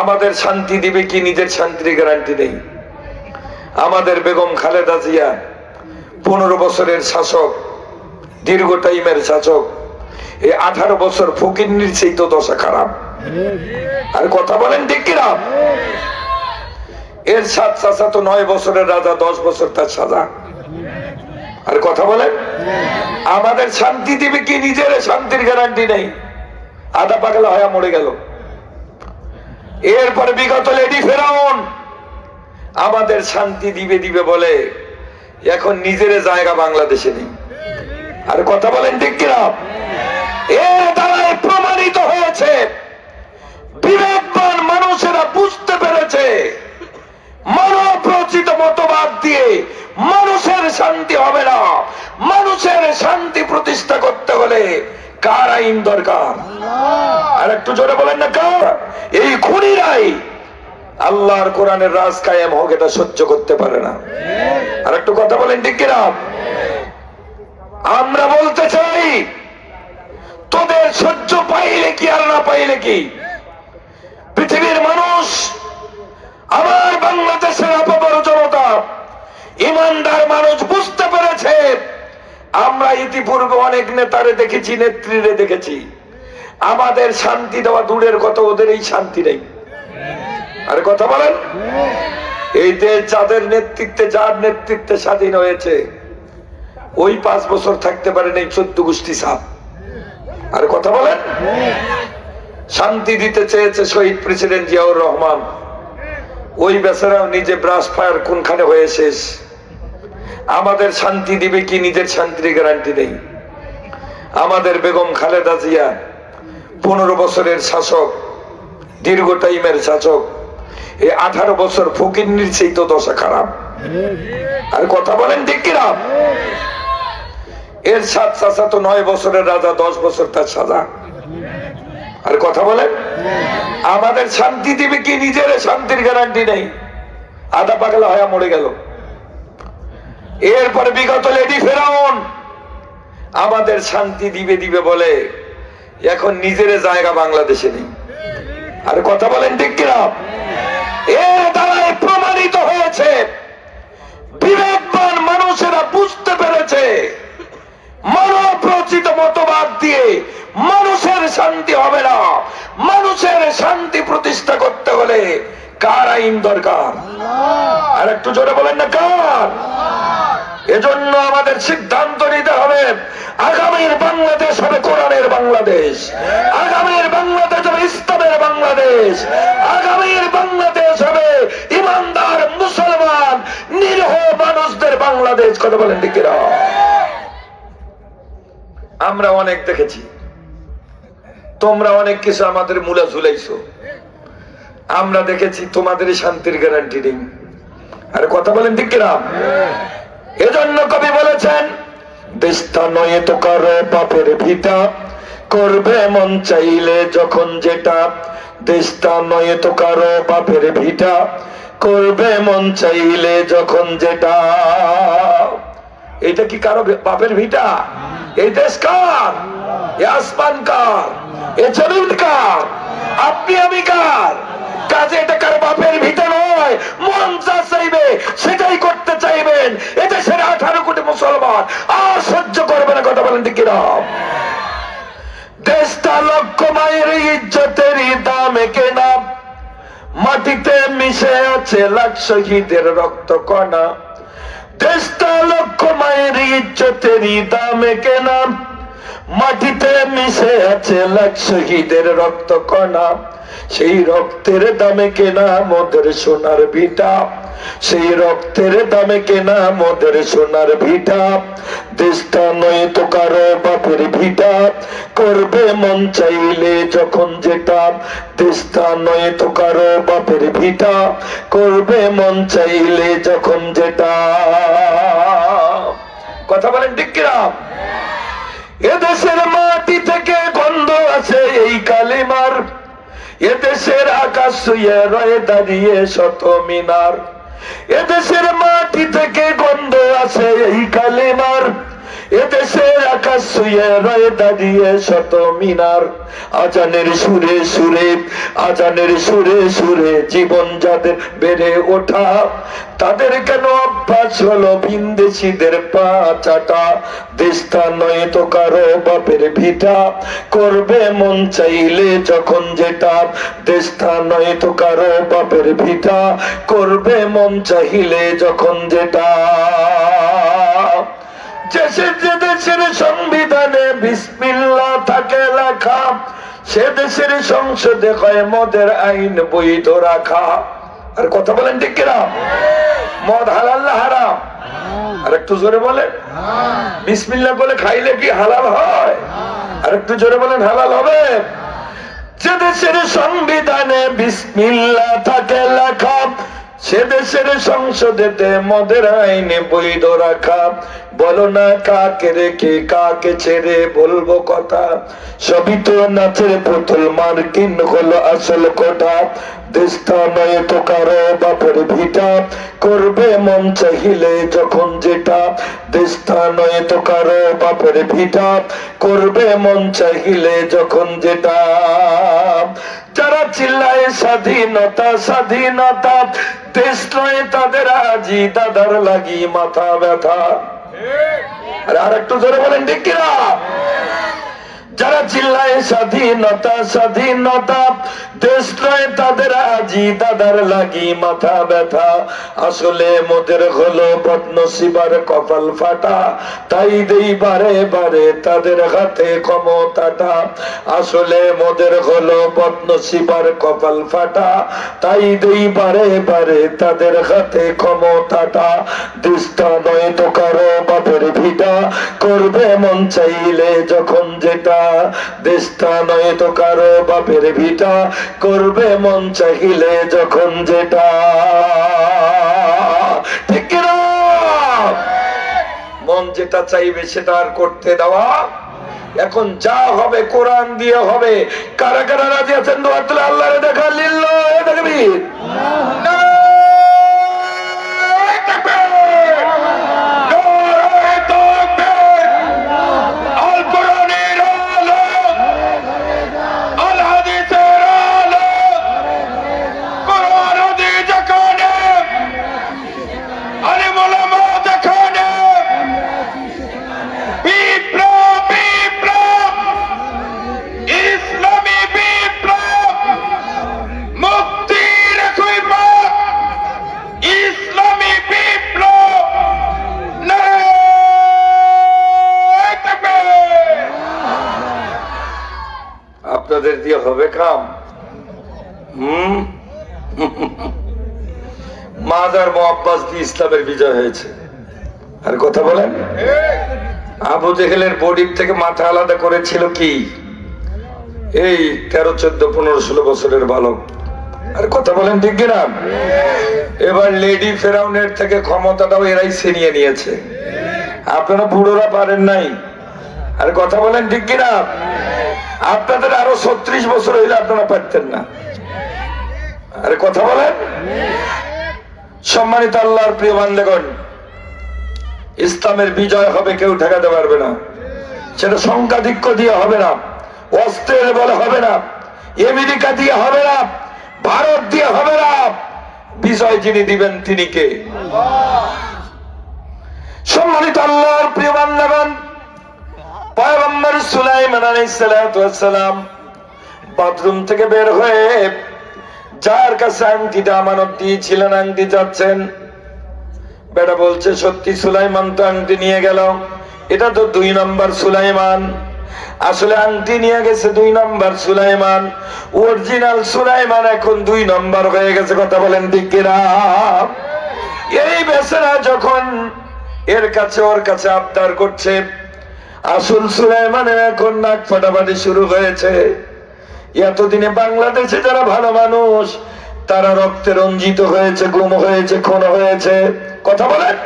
আমাদের শান্তি দিবে কি নিজের শান্তির গ্যারান্টি নেই? আমাদের বেগম খালেদা জিয়া, পনেরো বছরের শাসক, দীর্ঘ টাইমের শাসক, এই আঠারো বছর ফকির সেই তো দশা খারাপ। আর কথা বলেন ঠিক কিনা? এর সাত চাষা তো নয় বছরের রাজা, দশ বছর তার সাজা। আর কথা বলেন? আমাদের শান্তি দিবে কি নিজের শান্তির গ্যারান্টি নেই? আধা পাগলা হয়ে মরে গেল। এরপরে বিগত লেডি ফেরাউন আমাদের শান্তি দিবে দিবে বলে এখন নিজের জায়গা বাংলাদেশে নেই। আর কথা বলেন ঠিক কিনা? এর দ্বারাই প্রমাণিত হয়েছে, বিবেকবান মানুষেরা বুঝতে পেরেছে মানব মতবাদ দিয়ে মানুষের শান্তি হবে না। মানুষের শান্তি প্রতিষ্ঠা করতে হলে কার আইন দরকার? আর একটু জোরে বলেন না কার? এই খুনিরাই আল্লাহর কোরআনের রাজ কায়েম হোক এটা সহ্য করতে পারে না। আর একটু কথা বলেন ঠিক আমরা বলতে চাই তোদের সহ্য পাইলে কি আর না পাইলে কি? পৃথিবীর মানুষ আমার বাংলাদেশের আপাবর জনতা ইমানদার মানুষ ইতিপূর্বে অনেক নেতারে দেখেছি, নেত্রীরে দেখেছি। আমাদের শান্তি দেওয়া দূরের কথা, ওদের এই শান্তি নেই। আর কথা বলেন। এই দেশ যাদের নেতৃত্বে, যার নেতৃত্বে স্বাধীন হয়েছে, ওই পাঁচ বছর থাকতে পারেন এই চোদ্দ গোষ্ঠী সাপ। আর কথা বলেন। শান্তি দিতে চেয়েছে শহীদ প্রেসিডেন্ট জিয়াউর রহমান। ওই বেচারাও নিজে ব্রাশ ফায়ার কোনখানে হয়ে শেষ। আমাদের শান্তি দিবে কি নিজের শান্তির গ্যারান্টি নেই? আমাদের বেগম খালেদা জিয়া পনেরো বছরের শাসক, দীর্ঘ টাইমের শাসক, এই আঠারো বছর ফকির সেই তো দশা খারাপ। আর কথা বলেন ঠিক কিনা? এর সাত চাষা তো নয় বছরের রাজা, দশ বছর তার সাজা। আর কথা বলেন? আমাদের শান্তি দিবে কি নিজের শান্তির গ্যারান্টি নেই? আধা পাগলা হয়ে মরে গেল। এরপরে বিগত লেডি ফেরাউন আমাদের শান্তি দিবে দিবে বলে এখন নিজের জায়গা বাংলাদেশে নেই। আর কথা বলেন ঠিক কিনা? এর দ্বারাই প্রমাণিত হয়েছে, বিবেকবান মানুষেরা বুঝতে পেরেছে মানব রচিত মতবাদ দিয়ে মানুষের শান্তি হবে না। মানুষের শান্তি প্রতিষ্ঠা করতে হলে কার আইন দরকার? আর একটু জোরে বলেন না কার? এজন্য আমাদের সিদ্ধান্ত নিতে হবে আগামীর বাংলাদেশ হবে কোরআনের বাংলাদেশ। আগামীর বাংলাদেশ হবে ইসলামের বাংলাদেশ। আগামীর বাংলাদেশ হবে ইমানদার মুসলমান নিরহ মানুষদের বাংলাদেশ। কথা বলেন দিকিরা আমরা অনেক দেখেছি। তোমরা অনেক কিছু আমাদের মূলা ঝুলাইছো। আমরা দেখেছি তোমাদের শান্তির গ্যারান্টি নেই। আর কথা বলেন ঠিক কিনা? এজন্য কবি বলেছেন দেশটা নয় তো কারও বাপের ভিটা। করবে মন চাইলে যখন যেটা। দেশটা নয় তো কারও পাপের ভিটা। করবে মন চাইলে যখন যেটা। এটা কি কারও বাপের ভিটা? এই দেশ কার? আসমান কার? এ জমিন কার? আপনি আমি কার? কাজে এটা কারও বাপের ভিটা নয়। মন যা চাইবে সেটাই করতে চাইবেন। এদেশের আঠারো কোটি মুসলমান আর সহ্য করবে না কথা বলেন ঠিক দেশটা লক্ষ মায়ের ইজ্জতের দামে কেনা। মাটিতে মিশে আছে লাখ শহীদের রক্ত কণা। দেশটা লক্ষ মায়ের ইজ্জতের দামে কেনা। মাটিতে মিশে আছে লাখ শহীদের রক্ত কণা। সেই রক্তের দামে কেনা মোদের সোনার ভিটা। সেই রক্তের দামে কেনা মোদের সোনার ভিটা। দেশটা নয় তো কারও বাপের ভিটা। করবে মন চাইলে যখন যেটা। দেশটা নয় তো কারও বাপের ভিটা। করবে মন চাইলে যখন যেটা। কথা বলেন ঠিক কিরাম এদেশের মাটি থেকে গন্ধ আছে এই কালিমার। এদেশের আকাশ শুয়ে রয়ে দাঁড়িয়ে শত মিনার। এদেশের মাটি থেকে গন্ধ আছে এই কালিমার। দাঁড়িয়ে শত মিনার। আজানের সুরে সুরে, আজানের সুরে সুরে জীবন যাদের বেড়ে ওঠা, তাদের কেন অভ্যাস হলো ভিনদেশিদের পা চাটা দেশটা নয় তো কারও বাপের ভিটা। করবে মন চাইলে যখন যেটা, দেশটা নয় তো কারও বাপের ভিটা। করবে মন চাইলে যখন যেটা। দেশের যে দেশের সংবিধানে বিসমিল্লা থাকে লেখা, সে দেশের সংসদে হয় মদের আইন বৈধ রাখা। আর কথা বলেন ঠিক কিনা? মদ হালাল হারাম? আর একটু জোরে বলেন। বিসমিল্লা বলে খাইলে কি হালাল হয়? আর একটু জোরে বলেন, হালাল হবে? যে দেশের সংবিধানে বিসমিল্লা থাকে সে দেশের সংসদেতে মদের আইনে বৈধ রাখা। বলো না কাকে রেখে কাকে ছেড়ে, বলব কথা। সবই তো নাচের পুতুল, মার্কিন হলো আসল কোটা দেশটা নয় তো কারও বাপের ভিটা করবে মন চাহিলে যখন যেটা। দেশটা নয় তো কারও বাপের ভিটা করবে মন চাহিলে যখন যেটা। যারা চিল্লায় স্বাধীনতা স্বাধীনতা দেশ নয় তাদের আজি দাদার লাগি মাথা ব্যথা। আর একটু ধরে বলেন ঠিক কিনা? যারা চিল্লায় স্বাধীনতা স্বাধীনতা। দেশ নয় তাদের, আজি দাদার লাগি মাথা ব্যথা। আসলে মোদের হলো বদনসিবার কপাল ফাটা। তাই দেই বারে বারে তাদের হাতে ক্ষমতাটা। আসলে মোদের হলো বদনসিবার কপাল ফাটা। তাই দেই বারে বারে তাদের হাতে ক্ষমতাটা। দেশটা নয় তো কারও বাপের ভিটা। করবে মন চাইলে যখন যেটা। দেশটা নয় তো কারও বাপের ভিটা। করবে মন চাইলে যখন যেটা। ঠিক মন যেটা চাইবে সেটা আর করতে দেওয়া। এখন যা হবে কোরআন দিয়ে হবে। কারা কারা রাজি আছেন তুলে দেখা লিল্ল দেখবি। আল হবে কাম মাদার মোহাব্বাস দিয়ে ইসলামের বিজয় হয়েছে। আর কথা বলেন? আবু জেহেলের বডির থেকে মাথা আলাদা করেছিল কি? এই তেরো, চোদ্দ, পনেরো, ষোলো বছরের বালক। আর কথা বলেন ঠিক কিনা? এবার লেডি ফেরাউনের থেকে ক্ষমতাটাও এরাই ছিনিয়ে নিয়েছে। আপনারা বুড়োরা পারেন নাই। আর কথা বলেন ঠিক কিনা? আপনাদের আরও ছত্রিশ বছর হইলে আপনারা পারতেন না। আরে কথা বলেন। সম্মানিত আল্লাহর প্রিয় বান্ধবগণ ইসলামের বিজয় হবে কেউ ঠেকাতে পারবে না। সেটা সংখ্যাধিক্য দিয়ে হবে না। অস্ত্রের বলে হবে না। আমেরিকা দিয়ে হবে না। ভারত দিয়ে হবে না। বিজয় যিনি দিবেন তিনি কে? সম্মানিত আল্লাহর প্রিয় বান্ধবগণ পয়গম্বর সুলাইমান আলাইহিস সালাতু ওয়াস সালাম বাথরুম থেকে বের হয়ে যার কাছে আংটিটা আমানত দিয়েছিলেন, আংটি যাচ্ছেন বেটা বলছে, সত্যি সুলাইমান তো আংটি নিয়ে গেল। এটা তো দুই নম্বর সুলাইমান। আসলে আংটি নিয়ে গেছে দুই নম্বর সুলাইমান। অরিজিনাল সুলাইমান এখন দুই নম্বর হয়ে গেছে, কথা বলেন কিনা? এই বেচারা যখন এর কাছে ওর কাছে আবদার করছে আসল সুলাইমানের এখন নাক ফাটাফাটি শুরু হয়েছে। এতদিনে বাংলাদেশে যারা ভালো মানুষ, তারা রক্তে রঞ্জিত হয়েছে, গুম হয়েছে, খুন হয়েছে। কথা বলেন?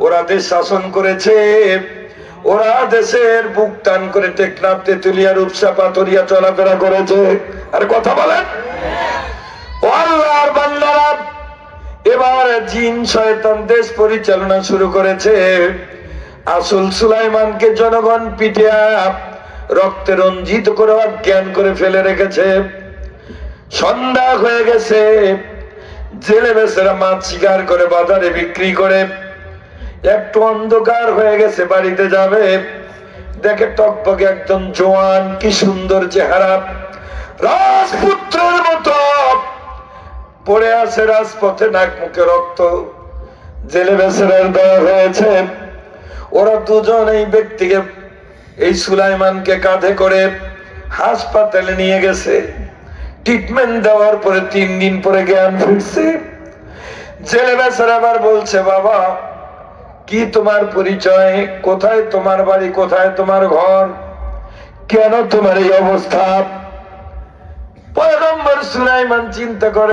ওরা দেশ শাসন করেছে। ওরা দেশের করে রূপসা চলাফেরা করেছে। আর কথা বলেন? জিন শয়তান দেশ পরিচালনা শুরু করেছে। আসল সুলাইমানকে জনগণ পিটিয়া রক্তে রঞ্জিত করে অজ্ঞান করে ফেলে রেখেছে। সন্ধ্যা হয়ে গেছে। জেলে বেসেরা মাছ শিকার করে, বাজারে বিক্রি করে। একটু অন্ধকার হয়ে গেছে, বাড়িতে যাবে। দেখে টকবকে একজন জোয়ান, কি সুন্দর চেহারা। রাজপুত্রের মতো পড়ে আছে রাজপথে নাক মুখে রক্ত। জেলে বেসেরার দেওয়া হয়েছে। ওরা দুজন এই ব্যক্তিকে, এই সুলাইমানকে কাঁধে করে হাসপাতালে নিয়ে গেছে। ট্রিটমেন্ট দেওয়ার পরে তিন দিন পরে জ্ঞান ফিরছে। জেলে বেচারা আবার বলছে, বাবা, কি তোমার পরিচয়? কোথায় তোমার বাড়ি? কোথায় তোমার ঘর? কেন তোমার এই অবস্থা? পয়গম্বর সুলাইমান চিন্তা করে